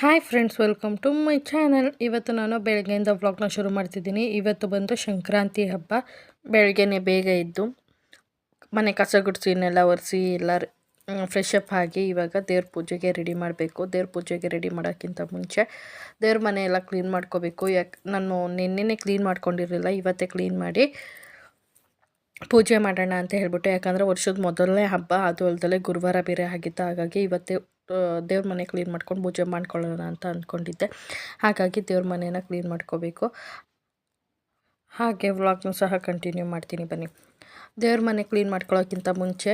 Hi friends welcome to my channel ಇವತ್ತು ನಾನು ಬೆಳಗ್ಗೆಯಿಂದ ವ್ಲಾಗ್ನ ಶುರು ಮಾಡ್ತಿದ್ದೀನಿ. ಇವತ್ತು ಬಂದು ಸಂಕ್ರಾಂತಿ ಹಬ್ಬ. ಬೆಳಗ್ಗೆನೇ ಬೇಗ ಇದ್ದು ಮನೆ ಕಸ ಗುಡಿಸಿನೆಲ್ಲ ಒರೆಸಿ ಎಲ್ಲ ಫ್ರೆಶ್ ಅಪ್ ಆಗಿ ಇವಾಗ ದೇವ್ರ ಪೂಜೆಗೆ ರೆಡಿ ಮಾಡಬೇಕು. ದೇವ್ರ ಪೂಜೆಗೆ ರೆಡಿ ಮಾಡೋಕ್ಕಿಂತ ಮುಂಚೆ ದೇವ್ರ ಮನೆ ಎಲ್ಲ ಕ್ಲೀನ್ ಮಾಡ್ಕೋಬೇಕು. ಯಾಕೆ, ನಾನು ನಿನ್ನೆನೇ ಕ್ಲೀನ್ ಮಾಡ್ಕೊಂಡಿರಲಿಲ್ಲ, ಇವತ್ತೇ ಕ್ಲೀನ್ ಮಾಡಿ ಪೂಜೆ ಮಾಡೋಣ ಅಂತ ಹೇಳ್ಬಿಟ್ಟು. ಯಾಕಂದರೆ ವರ್ಷದ ಮೊದಲನೇ ಹಬ್ಬ, ಅದು ಅಲ್ದಲೆ ಗುರುವಾರ ಬೇರೆ ಆಗಿತ್ತು. ಹಾಗಾಗಿ ಇವತ್ತೇ ದೇವ್ರ ಮನೆ ಕ್ಲೀನ್ ಮಾಡ್ಕೊಂಡು ಪೂಜೆ ಮಾಡ್ಕೊಳ್ಳೋಣ ಅಂತ ಅಂದ್ಕೊಂಡಿದ್ದೆ ಹಾಗಾಗಿ ದೇವ್ರ ಮನೇನ ಕ್ಲೀನ್ ಮಾಡ್ಕೋಬೇಕು. ಹಾಗೆ ವ್ಲಾಗ್ನೂ ಸಹ ಕಂಟಿನ್ಯೂ ಮಾಡ್ತೀನಿ ಬನ್ನಿ. ದೇವ್ರ ಮನೆ ಕ್ಲೀನ್ ಮಾಡ್ಕೊಳ್ಳೋಕ್ಕಿಂತ ಮುಂಚೆ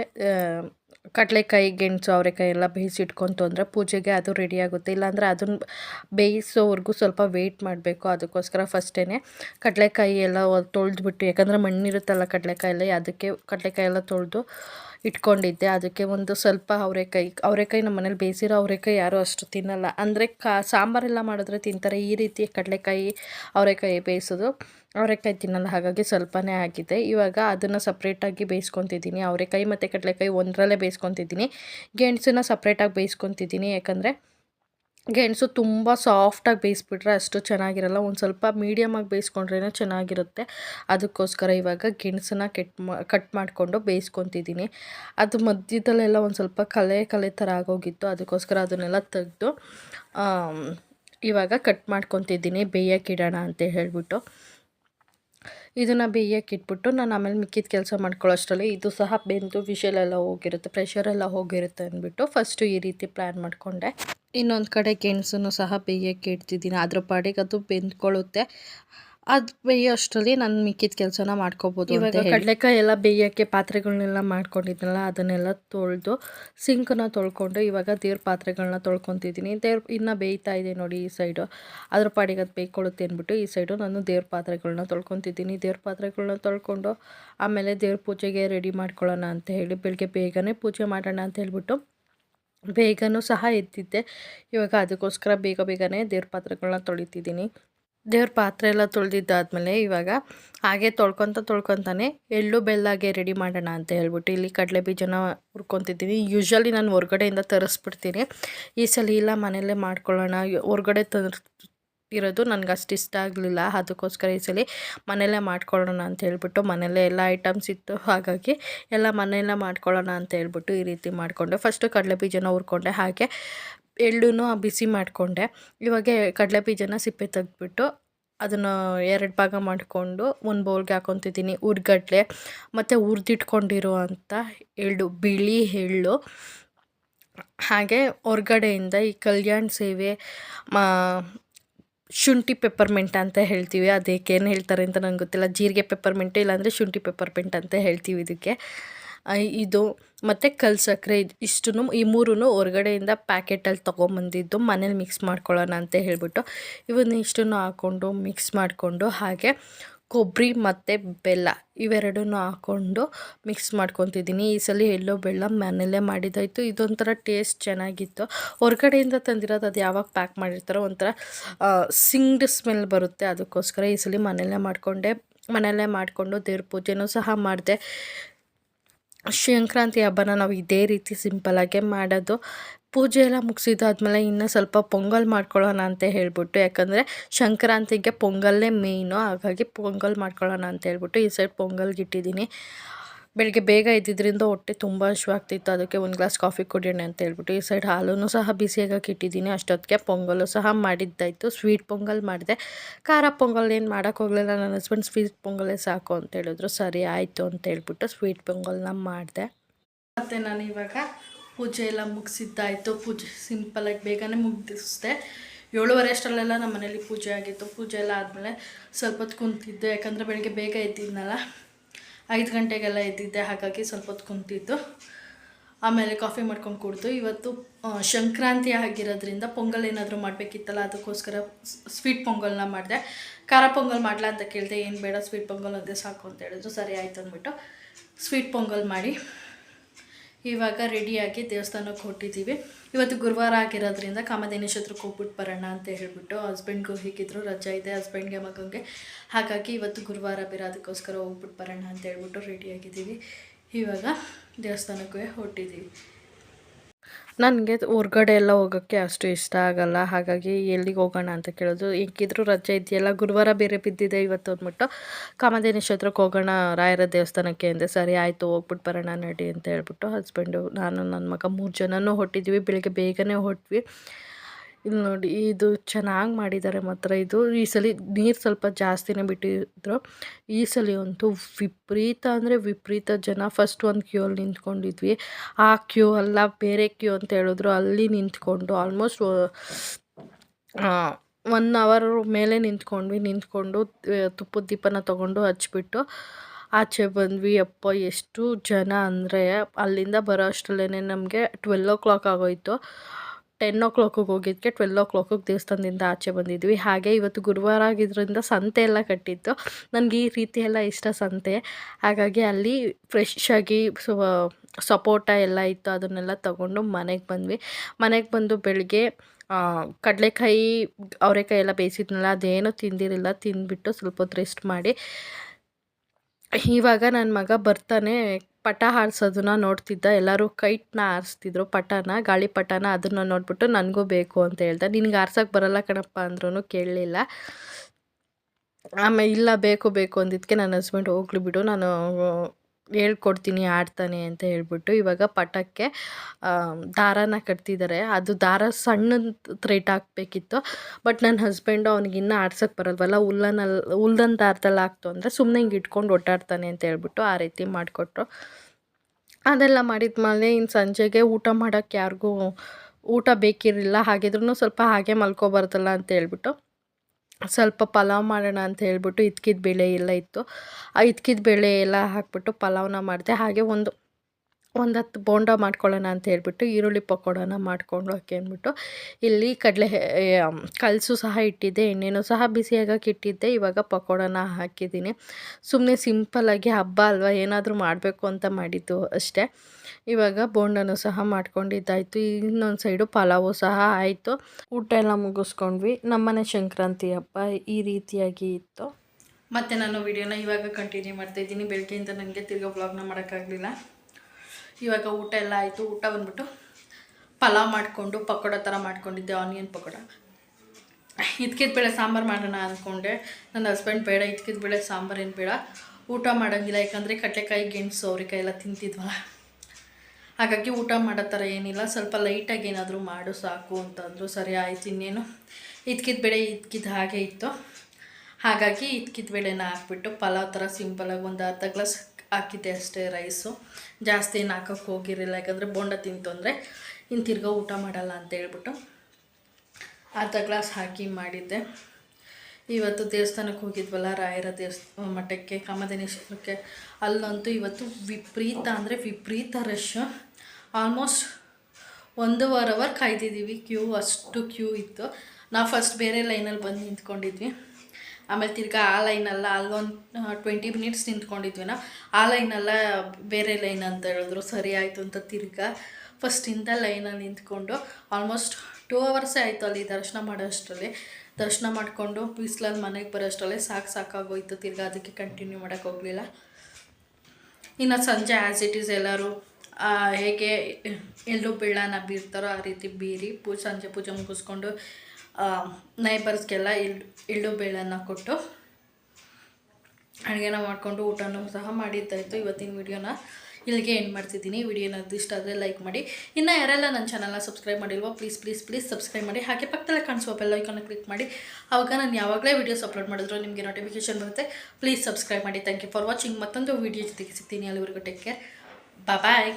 ಕಡಲೆಕಾಯಿ, ಗೆಣಸು, ಅವರೆಕಾಯಿ ಎಲ್ಲ ಬೇಯಿಸಿಟ್ಕೊಂತು ಅಂದರೆ ಪೂಜೆಗೆ ಅದು ರೆಡಿ ಆಗುತ್ತೆ. ಇಲ್ಲಾಂದರೆ ಅದನ್ನು ಬೇಯಿಸೋವರೆಗೂ ಸ್ವಲ್ಪ ವೆಯ್ಟ್ ಮಾಡಬೇಕು. ಅದಕ್ಕೋಸ್ಕರ ಫಸ್ಟೇ ಕಡಲೆಕಾಯಿ ಎಲ್ಲ ತೊಳೆದ್ಬಿಟ್ಟು, ಯಾಕಂದರೆ ಮಣ್ಣಿರುತ್ತಲ್ಲ ಕಡಲೆಕಾಯಲ್ಲಿ, ಅದಕ್ಕೆ ಕಡಲೆಕಾಯಿ ಎಲ್ಲ ತೊಳೆದು ಇಟ್ಕೊಂಡಿದ್ದೆ. ಅದಕ್ಕೆ ಒಂದು ಸ್ವಲ್ಪ ಅವರೆಕಾಯಿ ಅವರೆಕಾಯಿ ನಮ್ಮ ಮನೇಲಿ ಬೇಯಿಸಿರೋ ಅವರೆಕಾಯಿ ಯಾರೂ ಅಷ್ಟು ತಿನ್ನಲ್ಲ. ಅಂದರೆ ಕಾ, ಸಾಂಬಾರೆಲ್ಲ ಮಾಡಿದ್ರೆ ತಿಂತಾರೆ. ಈ ರೀತಿ ಕಡಲೆಕಾಯಿ, ಅವರೆಕಾಯಿ ಬೇಯಿಸೋದು. ಅವರೆಕಾಯಿ ತಿನ್ನಲ್ಲ. ಹಾಗಾಗಿ ಸ್ವಲ್ಪನೇ ಆಗಿದೆ. ಇವಾಗ ಅದನ್ನು ಸಪ್ರೇಟಾಗಿ ಬೇಯಿಸ್ಕೊತಿದ್ದೀನಿ. ಅವರೆಕಾಯಿ ಮತ್ತು ಕಡಲೆಕಾಯಿ ಒಂದರಲ್ಲೇ ಬೇಯಿಸ್ಕೊತಿದ್ದೀನಿ. ಗೆಣಸನ್ನ ಸಪ್ರೇಟಾಗಿ ಬೇಯಿಸ್ಕೊತಿದ್ದೀನಿ. ಯಾಕಂದರೆ ಗೆಣಸು ತುಂಬ ಸಾಫ್ಟಾಗಿ ಬೇಯಿಸ್ಬಿಟ್ರೆ ಅಷ್ಟು ಚೆನ್ನಾಗಿರಲ್ಲ. ಒಂದು ಸ್ವಲ್ಪ ಮೀಡಿಯಮಾಗಿ ಬೇಯಿಸ್ಕೊಂಡ್ರೇ ಚೆನ್ನಾಗಿರುತ್ತೆ. ಅದಕ್ಕೋಸ್ಕರ ಇವಾಗ ಗೆಣಸನ್ನ ಕೆಟ್ ಕಟ್ ಮಾಡಿಕೊಂಡು ಬೇಯಿಸ್ಕೊತಿದ್ದೀನಿ. ಅದು ಮಧ್ಯದಲ್ಲೆಲ್ಲ ಒಂದು ಸ್ವಲ್ಪ ಕಲೆ ಕಲೆ ಥರ ಆಗೋಗಿತ್ತು. ಅದಕ್ಕೋಸ್ಕರ ಅದನ್ನೆಲ್ಲ ತೆಗೆದು ಇವಾಗ ಕಟ್ ಮಾಡ್ಕೊತಿದ್ದೀನಿ. ಬೇಯಕ್ಕಿಡೋಣ ಅಂತ ಹೇಳಿಬಿಟ್ಟು. ಇದನ್ನು ಬೇಯಕ್ಕೆ ಇಟ್ಬಿಟ್ಟು ನಾನು ಆಮೇಲೆ ಮಿಕ್ಕಿದ ಕೆಲಸ ಮಾಡ್ಕೊಳ್ಳೋಷ್ಟರಲ್ಲಿ ಇದು ಸಹ ಬೆಂದು ವಿಷಲೆಲ್ಲ ಹೋಗಿರುತ್ತೆ ಪ್ರೆಷರೆಲ್ಲ ಹೋಗಿರುತ್ತೆ ಅಂದ್ಬಿಟ್ಟು ಫಸ್ಟು ಈ ರೀತಿ ಪ್ಲ್ಯಾನ್ ಮಾಡಿಕೊಂಡೆ. ಇನ್ನೊಂದು ಕಡೆ ಗೆಣಸನ್ನು ಸಹ ಬೇಯಕ್ಕೆ ಇಡ್ತಿದ್ದೀನಿ. ಅದ್ರ ಪಾಡಿಗೆ ಅದು ಬೆಂದ್ಕೊಳ್ಳುತ್ತೆ. ಅದು ಬೇಯೋ ಅಷ್ಟರಲ್ಲಿ ನಾನು ಮಿಕ್ಕಿದ ಕೆಲಸನ ಮಾಡ್ಕೋಬೋದು ಇವಾಗ ಕಡಲೆಕಾಯಿ ಎಲ್ಲ ಬೇಯೋಕ್ಕೆ ಪಾತ್ರೆಗಳನ್ನೆಲ್ಲ ಮಾಡ್ಕೊಂಡಿದ್ನಲ್ಲ ಅದನ್ನೆಲ್ಲ ತೊಳೆದು ಸಿಂಕನ್ನ ತೊಳ್ಕೊಂಡು ಇವಾಗ ದೇವ್ರ ಪಾತ್ರೆಗಳನ್ನ ತೊಳ್ಕೊತಿದ್ದೀನಿ. ದೇವ್ರ ಇನ್ನು ಬೇಯ್ತಾ ಇದೆ ನೋಡಿ ಈ ಸೈಡು. ಅದ್ರ ಪಾಡಿಗೆ ಅದು ಬೇಯ್ಕೊಳ್ಳುತ್ತೆ ಅಂದ್ಬಿಟ್ಟು ಈ ಸೈಡು ನಾನು ದೇವ್ರ ಪಾತ್ರೆಗಳನ್ನ ತೊಳ್ಕೊತಿದ್ದೀನಿ. ದೇವ್ರ ಪಾತ್ರೆಗಳನ್ನ ತೊಳ್ಕೊಂಡು ಆಮೇಲೆ ದೇವ್ರ ಪೂಜೆಗೆ ರೆಡಿ ಮಾಡ್ಕೊಳ್ಳೋಣ ಅಂತ ಹೇಳಿ ಬೆಳಗ್ಗೆ ಬೇಗನೆ ಪೂಜೆ ಮಾಡೋಣ ಅಂತ ಹೇಳ್ಬಿಟ್ಟು ಬೇಗನೂ ಸಹ ಎದ್ದಿದ್ದೆ. ಇವಾಗ ಅದಕ್ಕೋಸ್ಕರ ಬೇಗ ಬೇಗನೆ ದೇವ್ರ ಪಾತ್ರೆಗಳನ್ನ ತೊಳಿತಿದ್ದೀನಿ. ದೇವ್ರ ಪಾತ್ರೆ ಎಲ್ಲ ತೊಳೆದಿದ್ದಾದ್ಮೇಲೆ ಇವಾಗ ಹಾಗೆ ತೊಳ್ಕೊತ ತೊಳ್ಕೊತಾನೆ ಎಳ್ಳು ಬೆಲ್ಲಾಗೆ ರೆಡಿ ಮಾಡೋಣ ಅಂತ ಹೇಳ್ಬಿಟ್ಟು ಇಲ್ಲಿ ಕಡಲೆ ಬೀಜನ ಹುರ್ಕೊತಿದ್ದೀನಿ. ಯೂಶ್ವಲಿ ನಾನು ಹೊರ್ಗಡೆಯಿಂದ ತರಿಸ್ಬಿಡ್ತೀನಿ. ಈ ಸಲ ಇಲ್ಲ, ಮನೆಯಲ್ಲೇ ಮಾಡ್ಕೊಳ್ಳೋಣ. ಹೊರ್ಗಡೆ ತರ್ ಇರೋದು ನನಗೆ ಅಷ್ಟು ಇಷ್ಟ ಆಗಲಿಲ್ಲ, ಅದಕ್ಕೋಸ್ಕರ ಈ ಸಲ ಮನೆಯಲ್ಲೇ ಮಾಡ್ಕೊಳ್ಳೋಣ ಅಂತ ಹೇಳ್ಬಿಟ್ಟು ಮನೆಯಲ್ಲೇ ಎಲ್ಲ ಐಟಮ್ಸ್ ಇತ್ತು. ಹಾಗಾಗಿ ಎಲ್ಲ ಮನೆಯಲ್ಲೇ ಮಾಡ್ಕೊಳ್ಳೋಣ ಅಂತ ಹೇಳ್ಬಿಟ್ಟು ಈ ರೀತಿ ಮಾಡಿಕೊಂಡೆ. ಫಸ್ಟು ಕಡಲೆ ಬೀಜನ ಹುರ್ಕೊಂಡೆ, ಹಾಗೆ ಎಳ್ಳು ಬಿಸಿ ಮಾಡಿಕೊಂಡೆ. ಇವಾಗ ಕಡಲೆ ಬೀಜನ ಸಿಪ್ಪೆ ತೆಗೆದ್ಬಿಟ್ಟು ಅದನ್ನು ಎರಡು ಭಾಗ ಮಾಡಿಕೊಂಡು ಒಂದು ಬೌಲ್ಗೆ ಹಾಕೊತಿದ್ದೀನಿ. ಉರ್ಗಡ್ಲೆ ಮತ್ತು ಹುರಿದಿಟ್ಕೊಂಡಿರೋ ಅಂಥ ಎಳ್ಳು, ಬಿಳಿ ಎಳ್ಳು. ಹಾಗೆ ಹೊರ್ಗಡೆಯಿಂದ ಈ ಕಲ್ಯಾಣ ಸೇವೆ ಶುಂಠಿ ಪೆಪ್ಪರ್ಮೆಂಟ್ ಅಂತ ಹೇಳ್ತೀವಿ. ಅದಕ್ಕೇನು ಹೇಳ್ತಾರೆ ಅಂತ ನಂಗೆ ಗೊತ್ತಿಲ್ಲ. ಜೀರಿಗೆ ಪೆಪ್ಪರ್ಮೆಂಟ್ ಇಲ್ಲಾಂದರೆ ಶುಂಠಿ ಪೆಪ್ಪರ್ಮೆಂಟ್ ಅಂತ ಹೇಳ್ತೀವಿ ಇದಕ್ಕೆ. ಇದು ಮತ್ತು ಕಲ್ ಸಕ್ಕರೆ ಇಷ್ಟು ಈ ಮೂರೂ ಹೊರಗಡೆಯಿಂದ ಪ್ಯಾಕೆಟಲ್ಲಿ ತೊಗೊಂಬಂದಿದ್ದು ಮನೇಲಿ ಮಿಕ್ಸ್ ಮಾಡ್ಕೊಳ್ಳೋಣ ಅಂತ ಹೇಳ್ಬಿಟ್ಟು ಇವನ್ನ ಇಷ್ಟನ್ನು ಹಾಕ್ಕೊಂಡು ಮಿಕ್ಸ್ ಮಾಡಿಕೊಂಡು ಹಾಗೆ ಕೊಬ್ಬರಿ ಮತ್ತು ಬೆಲ್ಲ ಇವೆರಡನ್ನೂ ಹಾಕ್ಕೊಂಡು ಮಿಕ್ಸ್ ಮಾಡ್ಕೊತಿದ್ದೀನಿ. ಈ ಸಲ ಎಲ್ಲೋ ಬೆಲ್ಲ ಮನೆಯಲ್ಲೇ ಮಾಡಿದ್ದಾಯಿತು ಇದೊಂಥರ ಟೇಸ್ಟ್ ಚೆನ್ನಾಗಿತ್ತು. ಹೊರಗಡೆಯಿಂದ ತಂದಿರೋದು ಅದು ಯಾವಾಗ ಪ್ಯಾಕ್ ಮಾಡಿರ್ತಾರೋ ಒಂಥರ ಸಿಂಗ್ಡ್ ಸ್ಮೆಲ್ ಬರುತ್ತೆ. ಅದಕ್ಕೋಸ್ಕರ ಈ ಸಲ ಮನೆಯಲ್ಲೇ ಮಾಡಿಕೊಂಡೆ. ಮನೆಯಲ್ಲೇ ಮಾಡಿಕೊಂಡು ದೇವ್ರ ಪೂಜೆನೂ ಸಹ ಮಾಡಿದೆ. ಸಂಕ್ರಾಂತಿ ಹಬ್ಬನ ನಾವು ಇದೇ ರೀತಿ ಸಿಂಪಲಾಗೆ ಮಾಡೋದು. ಪೂಜೆ ಎಲ್ಲ ಮುಗಿಸಿದಾದ್ಮೇಲೆ ಇನ್ನೂ ಸ್ವಲ್ಪ ಪೊಂಗಲ್ ಮಾಡ್ಕೊಳ್ಳೋಣ ಅಂತ ಹೇಳಿಬಿಟ್ಟು, ಯಾಕಂದರೆ ಸಂಕ್ರಾಂತಿಗೆ ಪೊಂಗಲ್ಲೇ ಮೇಯ್ನು ಹಾಗಾಗಿ ಪೊಂಗಲ್ ಮಾಡ್ಕೊಳ್ಳೋಣ ಅಂತ ಹೇಳ್ಬಿಟ್ಟು ಈ ಸೈಡ್ ಪೊಂಗಲ್ಗೆ ಇಟ್ಟಿದ್ದೀನಿ. ಬೆಳಗ್ಗೆ ಬೇಗ ಇದ್ದಿದ್ದರಿಂದ ಹೊಟ್ಟೆ ತುಂಬ ಹಶ್ವಾಗ್ತಿತ್ತು ಅದಕ್ಕೆ ಒಂದು ಗ್ಲಾಸ್ ಕಾಫಿ ಕುಡಿಯೋಣ ಅಂತ ಹೇಳ್ಬಿಟ್ಟು ಈ ಸೈಡ್ ಹಾಲೂ ಸಹ ಬಿಸಿಯಾಗಕ್ಕೆ ಇಟ್ಟಿದ್ದೀನಿ. ಅಷ್ಟೊತ್ತಿಗೆ ಪೊಂಗಲು ಸಹ ಮಾಡಿದ್ದಾಯಿತು. ಸ್ವೀಟ್ ಪೊಂಗಲ್ ಮಾಡಿದೆ. ಖಾರ ಪೊಂಗಲ್ ಏನು ಮಾಡೋಕ್ಕೆ ಹೋಗಲಿಲ್ಲ. ನನ್ನ ಹಸ್ಬೆಂಡ್ ಸ್ವೀಟ್ ಪೊಂಗಲೇ ಸಾಕು ಅಂತ ಹೇಳಿದ್ರು. ಸರಿ, ಆಯಿತು ಅಂತ ಹೇಳ್ಬಿಟ್ಟು ಸ್ವೀಟ್ ಪೊಂಗಲ್ನ ಮಾಡಿದೆ. ಮತ್ತು ನಾನು ಇವಾಗ ಪೂಜೆ ಎಲ್ಲ ಮುಗಿಸಿದ್ದಾಯಿತು. ಪೂಜೆ ಸಿಂಪಲಾಗಿ ಬೇಗನೆ ಮುಗಿಸಿದೆ ಏಳುವರೆ ಅಷ್ಟರಲ್ಲೆಲ್ಲ ನಮ್ಮ ಮನೇಲಿ ಪೂಜೆ ಆಗಿತ್ತು. ಪೂಜೆ ಎಲ್ಲ ಆದಮೇಲೆ ಸ್ವಲ್ಪ ಹೊತ್ತು ಕುಂತಿದ್ದೆ. ಯಾಕಂದರೆ ಬೆಳಗ್ಗೆ ಬೇಗ ಇದ್ದಿದ್ನಲ್ಲ ಐದು ಗಂಟೆಗೆಲ್ಲ ಎದ್ದಿದ್ದೆ. ಹಾಗಾಗಿ ಸ್ವಲ್ಪ ಹೊತ್ತು ಕುಂತಿದ್ದು. ಆಮೇಲೆ ಕಾಫಿ ಮಾಡ್ಕೊಂಡು ಕುಡಿದು. ಇವತ್ತು ಸಂಕ್ರಾಂತಿ ಆಗಿರೋದ್ರಿಂದ ಪೊಂಗಲ್ ಏನಾದರೂ ಮಾಡಬೇಕಿತ್ತಲ್ಲ, ಅದಕ್ಕೋಸ್ಕರ ಸ್ವೀಟ್ ಪೊಂಗಲ್ನ ಮಾಡಿದೆ. ಖಾರ ಪೊಂಗಲ್ ಮಾಡಲ ಅಂತ ಕೇಳಿದೆ, ಏನು ಬೇಡ ಸ್ವೀಟ್ ಪೊಂಗಲ್ ಅದೇ ಸಾಕು ಅಂತ ಹೇಳಿದ್ರು. ಸರಿ, ಆಯ್ತು ಅಂದ್ಬಿಟ್ಟು ಸ್ವೀಟ್ ಪೊಂಗಲ್ ಮಾಡಿ ಇವಾಗ ರೆಡಿಯಾಗಿ ದೇವಸ್ಥಾನಕ್ಕೆ ಹೊಟ್ಟಿದ್ದೀವಿ ಇವತ್ತು ಗುರುವಾರ ಆಗಿರೋದ್ರಿಂದ ಕಾಮಧೇನೇಶ್ವರಕ್ಕೆ ಹೋಗ್ಬಿಟ್ಟು ಬರೋಣ ಅಂತ ಹೇಳಿಬಿಟ್ಟು ಹಸ್ಬೆಂಡ್ಗೂ ಹೀಗಿದ್ರು ರಜಾ ಇದೆ ಹಸ್ಬೆಂಡ್ಗೆ ಮಗಂಗೆ. ಹಾಗಾಗಿ ಇವತ್ತು ಗುರುವಾರ ಬೇರೆ ಅದಕ್ಕೋಸ್ಕರ ಹೋಗ್ಬಿಟ್ಟು ಬರೋಣ ಅಂತ ಹೇಳ್ಬಿಟ್ಟು ರೆಡಿಯಾಗಿದ್ದೀವಿ ಇವಾಗ ದೇವಸ್ಥಾನಕ್ಕೆ ಹೊಟ್ಟಿದ್ದೀವಿ ನನಗೆ ಹೊರ್ಗಡೆ ಎಲ್ಲ ಹೋಗೋಕ್ಕೆ ಅಷ್ಟು ಇಷ್ಟ ಆಗಲ್ಲ. ಹಾಗಾಗಿ ಎಲ್ಲಿಗೆ ಹೋಗೋಣ ಅಂತ ಕೇಳೋದು ಹೆಂಗಿದ್ರು ರಜೆ ಇದೆಯಲ್ಲ, ಗುರುವಾರ ಬೇರೆ ಬಿದ್ದಿದೆ ಇವತ್ತು, ಅಂದ್ಬಿಟ್ಟು ಕಾಮಧೇನಿ ಕ್ಷೇತ್ರಕ್ಕೆ ಹೋಗೋಣ, ರಾಯರ ದೇವಸ್ಥಾನಕ್ಕೆ ಅಂದೆ, ಸರಿ ಆಯಿತು ಹೋಗ್ಬಿಟ್ಟು ಬರೋಣ, ನಡಿ, ಅಂತ ಹೇಳ್ಬಿಟ್ಟು ಹಸ್ಬೆಂಡು ನಾನು, ನನ್ನ ಮಗ ಮೂರು ಜನನೂ ಹೊಟ್ಟಿದ್ವಿ, ಬೆಳಗ್ಗೆ ಬೇಗನೆ ಹೊರಟ್ವಿ ಇಲ್ಲಿ ನೋಡಿ, ಇದು ಚೆನ್ನಾಗಿ ಮಾಡಿದ್ದಾರೆ ಮಾತ್ರ ಇದು. ಈ ಸಲ ನೀರು ಸ್ವಲ್ಪ ಜಾಸ್ತಿನೇ ಬಿಟ್ಟಿದ್ರು. ಈ ಸಲ ಅಂತೂ ವಿಪರೀತ ಅಂದರೆ ವಿಪರೀತ ಜನ ಫಸ್ಟ್ ಒಂದು ಕ್ಯೂ ಅಲ್ಲಿ ನಿಂತ್ಕೊಂಡಿದ್ವಿ. ಆ ಕ್ಯೂ ಅಲ್ಲ ಬೇರೆ ಕ್ಯೂ ಅಂತ ಹೇಳಿದ್ರು. ಅಲ್ಲಿ ನಿಂತ್ಕೊಂಡು ಆಲ್ಮೋಸ್ಟ್ ಒನ್ ಅವರ್ ಮೇಲೆ ನಿಂತ್ಕೊಂಡ್ವಿ. ನಿಂತ್ಕೊಂಡು ತುಪ್ಪದ ದೀಪನ ತೊಗೊಂಡು ಹಚ್ಚಿಬಿಟ್ಟು ಆಚೆ ಬಂದ್ವಿ. ಅಪ್ಪ, ಎಷ್ಟು ಜನ ಅಂದರೆ ಅಲ್ಲಿಂದ ಬರೋ ಅಷ್ಟರಲ್ಲೇ ನಮಗೆ ಟ್ವೆಲ್ ಓ ಕ್ಲಾಕ್ ಆಗೋಯಿತು. ಟೆನ್ ಓ ಕ್ಲಾಕಿಗೆ ಹೋಗಿದ್ದಕ್ಕೆ ಟ್ವೆಲ್ ಓ ಕ್ಲಾಕಿಗೆ ದೇವಸ್ಥಾನದಿಂದ ಆಚೆ ಬಂದಿದ್ವಿ. ಹಾಗೆ ಇವತ್ತು ಗುರುವಾರ ಆಗಿದ್ದರಿಂದ ಸಂತೆ ಎಲ್ಲ ಕಟ್ಟಿತ್ತು ನನಗೆ ಈ ರೀತಿ ಎಲ್ಲ ಇಷ್ಟ ಸಂತೆ. ಹಾಗಾಗಿ ಅಲ್ಲಿ ಫ್ರೆಶ್ ಆಗಿ ಸಪೋಟ ಎಲ್ಲ ಇತ್ತು. ಅದನ್ನೆಲ್ಲ ತಗೊಂಡು ಮನೆಗೆ ಬಂದ್ವಿ. ಮನೆಗೆ ಬಂದು ಬೆಳಗ್ಗೆ ಕಡಲೆಕಾಯಿ, ಅವರೆಕಾಯಿ ಎಲ್ಲ ಬೇಯಿಸಿದ್ನಲ್ಲ, ಅದೇನು ತಿಂದಿರಲಿಲ್ಲ. ತಿಂದ್ಬಿಟ್ಟು ಸ್ವಲ್ಪ ಹೊತ್ತು ರೆಸ್ಟ್ ಮಾಡಿ ಇವಾಗ ನನ್ನ ಮಗ ಬರ್ತಾನೆ, ಪಟ ಹಾರಿಸೋದನ್ನ ನೋಡ್ತಿದ್ದ. ಎಲ್ಲರೂ ಕೈಟ್ನ ಪಟನ, ಗಾಳಿ ಪಟನ ಅದನ್ನು ನೋಡ್ಬಿಟ್ಟು ನನಗೂ ಬೇಕು ಅಂತ ಹೇಳ್ದೆ. ನಿನಗೆ ಆರ್ಸೋಕೆ ಬರಲ್ಲ ಕಣಪ್ಪ ಅಂದ್ರೂ ಕೇಳಲಿಲ್ಲ. ಆಮೇಲೆ ಇಲ್ಲ, ಬೇಕು ಬೇಕು ಅಂದಿದ್ದಕ್ಕೆ ನನ್ನ ಹಸ್ಬೆಂಡ್ ಹೋಗ್ಲಿ ಬಿಡು, ನಾನು ಹೇಳ್ಕೊಡ್ತೀನಿ, ಆಡ್ತಾನೆ ಅಂತ ಹೇಳ್ಬಿಟ್ಟು ಇವಾಗ ಪಟಕ್ಕೆ ದಾರನ ಕಟ್ತಿದ್ದಾರೆ ಅದು ದಾರ ಸಣ್ಣ ತ್ರೇಟ್ ಹಾಕ್ಬೇಕಿತ್ತು ಬಟ್ ನನ್ನ ಹಸ್ಬೆಂಡು ಇನ್ನೂ ಆಡ್ಸೋಕ್ಕೆ ಬರಲ್ವಲ್ಲ ಉಲ್ಲನಲ್ಲಿ ಉಲ್ದನ್ ದಾರದಲ್ಲಿ ಹಾಕ್ತು ಅಂದರೆ ಸುಮ್ಮನೆ ಹಿಂಗೆ ಇಟ್ಕೊಂಡು ಒಟ್ಟಾಡ್ತಾನೆ ಅಂತ ಹೇಳ್ಬಿಟ್ಟು ಆ ರೀತಿ ಮಾಡಿಕೊಟ್ರು. ಅದೆಲ್ಲ ಮಾಡಿದ ಮೇಲೆ ಇನ್ನು ಸಂಜೆಗೆ ಊಟ ಮಾಡೋಕ್ಕೆ ಯಾರಿಗೂ ಊಟ ಬೇಕಿರಲಿಲ್ಲ ಹಾಗಿದ್ರೂ ಸ್ವಲ್ಪ ಹಾಗೆ ಮಲ್ಕೋಬಾರ್ದಲ್ಲ ಅಂತ ಹೇಳ್ಬಿಟ್ಟು ಸ್ವಲ್ಪ ಪಲಾವ್ ಮಾಡೋಣ ಅಂತ ಹೇಳ್ಬಿಟ್ಟು ಇದ್ಕಿದ ಬೇಳೆ ಎಲ್ಲ ಇತ್ತು. ಆ ಇದ್ಕಿದ ಬೇಳೆ ಎಲ್ಲ ಹಾಕ್ಬಿಟ್ಟು ಪಲಾವ್ನ ಮಾಡಿದೆ. ಹಾಗೆ ಒಂದು ಒಂದು ಹತ್ತು ಬೋಂಡ ಮಾಡ್ಕೊಳ್ಳೋಣ ಅಂತ ಹೇಳ್ಬಿಟ್ಟು ಈರುಳ್ಳಿ ಪಕೋಡನ ಮಾಡ್ಕೊಳ್ಳೋಕೆ ಅಂದ್ಬಿಟ್ಟು ಇಲ್ಲಿ ಕಡಲೆ ಕಲಸು ಸಹ ಇಟ್ಟಿದ್ದೆ, ಎಣ್ಣೆನೂ ಸಹ ಬಿಸಿಯಾಗಕ್ಕೆ ಇಟ್ಟಿದ್ದೆ, ಇವಾಗ ಪಕೋಡನ ಹಾಕಿದ್ದೀನಿ. ಸುಮ್ಮನೆ ಸಿಂಪಲ್ಲಾಗಿ ಹಬ್ಬ ಅಲ್ವಾ, ಏನಾದರೂ ಮಾಡಬೇಕು ಅಂತ ಮಾಡಿದ್ದು ಅಷ್ಟೇ. ಇವಾಗ ಬೋಂಡನೂ ಸಹ ಮಾಡ್ಕೊಂಡಿದ್ದಾಯಿತು. ಇನ್ನೊಂದು ಸೈಡು ಪಲಾವು ಸಹ ಆಯಿತು. ಊಟ ಎಲ್ಲ ಮುಗಿಸ್ಕೊಂಡ್ವಿ. ನಮ್ಮನೆ ಸಂಕ್ರಾಂತಿ ಹಬ್ಬ ಈ ರೀತಿಯಾಗಿ ಇತ್ತು. ಮತ್ತು ನಾನು ವಿಡಿಯೋನ ಇವಾಗ ಕಂಟಿನ್ಯೂ ಮಾಡ್ತಾಯಿದ್ದೀನಿ ಬೆಳಗ್ಗೆಯಿಂದ ನನಗೆ ತಿರ್ಗೋ ಬ್ಲಾಗ್ನ ಮಾಡೋಕ್ಕಾಗಲಿಲ್ಲ. ಇವಾಗ ಊಟ ಎಲ್ಲ ಆಯಿತು, ಊಟ ಬಂದ್ಬಿಟ್ಟು ಪಲಾವ್ ಮಾಡಿಕೊಂಡು, ಪಕೋಡ ಥರ ಮಾಡ್ಕೊಂಡಿದ್ದೆ ಆನಿಯನ್ ಪಕೋಡ. ಇದ್ಕಿದ ಬೇಳೆ ಸಾಂಬಾರು ಮಾಡೋಣ ಅಂದ್ಕೊಂಡೆ ನನ್ನ ಹಸ್ಬೆಂಡ್ ಬೇಡ, ಇದ್ಕಿದ ಬೇಳೆ ಸಾಂಬಾರು ಏನು ಬೇಡ. ಊಟ ಮಾಡೋಂಗಿಲ್ಲ, ಯಾಕಂದರೆ ಕಡಲೆಕಾಯಿ, ಗೆಣಸು, ಅವ್ರಿಕಾಯಿ ಎಲ್ಲ ತಿಂತಿದ್ವಲ್ಲ. ಹಾಗಾಗಿ ಊಟ ಮಾಡೋ ಥರ ಏನಿಲ್ಲ, ಸ್ವಲ್ಪ ಲೈಟಾಗಿ ಏನಾದರೂ ಮಾಡು, ಸಾಕು ಅಂತಂದರು, ಸರಿ ಆಯ್ತು ಇನ್ನೇನು. ಇದ್ಕಿದ ಬೇಳೆ ಇದ್ಕಿದ ಹಾಗೆ ಇತ್ತು. ಹಾಗಾಗಿ ಇದ್ಕಿದ ಬೇಳೆನ ಹಾಕ್ಬಿಟ್ಟು ಪಲಾವ್ ಥರ ಸಿಂಪಲಾಗಿ ಒಂದು ಅರ್ಧ ಗ್ಲಾಸ್ ಹಾಕಿದ್ದೆ ಅಷ್ಟೇ ರೈಸು. ಜಾಸ್ತಿ ಏನು ಹಾಕೋಕ್ಕೆ ಹೋಗಿರಲಿಲ್ಲ, ಯಾಕಂದರೆ ಬೋಂಡ ತಿಂತು ಅಂದರೆ ಇನ್ನು ತಿರ್ಗಾ ಊಟ ಮಾಡಲ್ಲ ಅಂತ ಹೇಳ್ಬಿಟ್ಟು ಅರ್ಧ ಗ್ಲಾಸ್ ಹಾಕಿ ಮಾಡಿದ್ದೆ. ಇವತ್ತು ದೇವಸ್ಥಾನಕ್ಕೆ ಹೋಗಿದ್ವಲ್ಲ, ರಾಯರ ದೇವಸ್ಥಾನ ಮಠಕ್ಕೆ ಕಾಮಧೇನೇಶ್ವರಕ್ಕೆ ಅಲ್ಲಂತೂ ಇವತ್ತು ವಿಪರೀತ ಅಂದರೆ ವಿಪರೀತ ರಶ್ ಆಲ್ಮೋಸ್ಟ್ ಒಂದೂವರೆ ಅವರ್ ಕಾಯ್ತಿದ್ದೀವಿ ಕ್ಯೂ ಅಷ್ಟು ಕ್ಯೂ ಇತ್ತು. ನಾವು ಫಸ್ಟ್ ಬೇರೆ ಲೈನಲ್ಲಿ ಬಂದು ನಿಂತ್ಕೊಂಡಿದ್ವಿ. ಆಮೇಲೆ ತಿರ್ಗಾ ಆ ಲೈನಲ್ಲ ಅಲ್ಲೊಂದು ಟ್ವೆಂಟಿ ಮಿನಿಟ್ಸ್ ನಿಂತ್ಕೊಂಡಿದ್ವಿ ಆ ಲೈನಲ್ಲ ಬೇರೆ ಲೈನ್ ಅಂತ ಹೇಳಿದ್ರು, ಸರಿ ಆಯಿತು ಅಂತ ತಿರ್ಗಾ ಫಸ್ಟಿಂದ ಲೈನಲ್ಲಿ ನಿಂತ್ಕೊಂಡು ಆಲ್ಮೋಸ್ಟ್ ಟೂ ಅವರ್ಸೇ ಆಯಿತು ಅಲ್ಲಿ ದರ್ಶನ ಮಾಡೋ ಅಷ್ಟರಲ್ಲಿ ದರ್ಶನ ಮಾಡಿಕೊಂಡು ಬಿಸ್ಲಲ್ಲಿ ಮನೆಗೆ ಬರೋ ಅಷ್ಟರಲ್ಲಿ ಸಾಕು ಸಾಕಾಗೋಯ್ತು, ತಿರ್ಗಾ ಅದಕ್ಕೆ ಕಂಟಿನ್ಯೂ ಮಾಡೋಕ್ಕೆ ಹೋಗಲಿಲ್ಲ. ಇನ್ನು ಸಂಜೆ ಆ್ಯಸ್ ಇಟ್ ಈಸ್ ಎಲ್ಲರೂ ಹೇಗೆ ಎಲ್ಲೂ ಬೀಳನ ಬೀರ್ತಾರೋ ಆ ರೀತಿ ಬೀರಿ ಪೂಜೆ ಸಂಜೆ ಪೂಜೆ ಮುಗಿಸ್ಕೊಂಡು ನೈಬರ್ಸ್ಗೆಲ್ಲ ಎಳ್ಳು ಇಳ್ಳು ಬೇಳೆನ ಕೊಟ್ಟು ಅಡುಗೆನ ಮಾಡಿಕೊಂಡು ಊಟನೂ ಸಹ ಮಾಡಿದ್ದಾಯಿತು ಇವತ್ತಿನ ವಿಡಿಯೋನ. ಇಲ್ಲಿಗೆ ಏನು ಮಾಡ್ತಿದ್ದೀನಿ. ವಿಡಿಯೋನ ಇಷ್ಟ ಆದರೆ ಲೈಕ್ ಮಾಡಿ. ಇನ್ನು ಯಾರೆಲ್ಲ ನನ್ನ ಚಾನಲ್ನ ಸಬ್ಸ್ಕ್ರೈಬ್ ಮಾಡಿಲ್ವೋ ಪ್ಲೀಸ್ ಪ್ಲೀಸ್ ಪ್ಲೀಸ್ ಸಬ್ಸ್ಕ್ರೈಬ್ ಮಾಡಿ. ಹಾಗೆ ಪಕ್ಕದಲ್ಲೇ ಕಾಣಿಸುವ ಬೆಲ್ ಐಕಾನ ಕ್ಲಿಕ್ ಮಾಡಿ. ಆವಾಗ ನಾನು ಯಾವಾಗಲೇ ವೀಡಿಯೋಸ್ ಅಪ್ಲೋಡ್ ಮಾಡಿದ್ರು ನಿಮಗೆ ನೋಟಿಫಿಕೇಷನ್ ಬರುತ್ತೆ. ಪ್ಲೀಸ್ ಸಬ್ಸ್ಕ್ರೈಬ್ ಮಾಡಿ. ಥ್ಯಾಂಕ್ ಯು ಫಾರ್ ವಾಚಿಂಗ್ ಮತ್ತೊಂದು ವೀಡಿಯೋ ಜೊತೆಗೆ ಸಿಗ್ತೀನಿ. ಅಲ್ಲಿವರೆಗೂ ಟೇಕ್ ಕೇರ್ ಬಾಯ್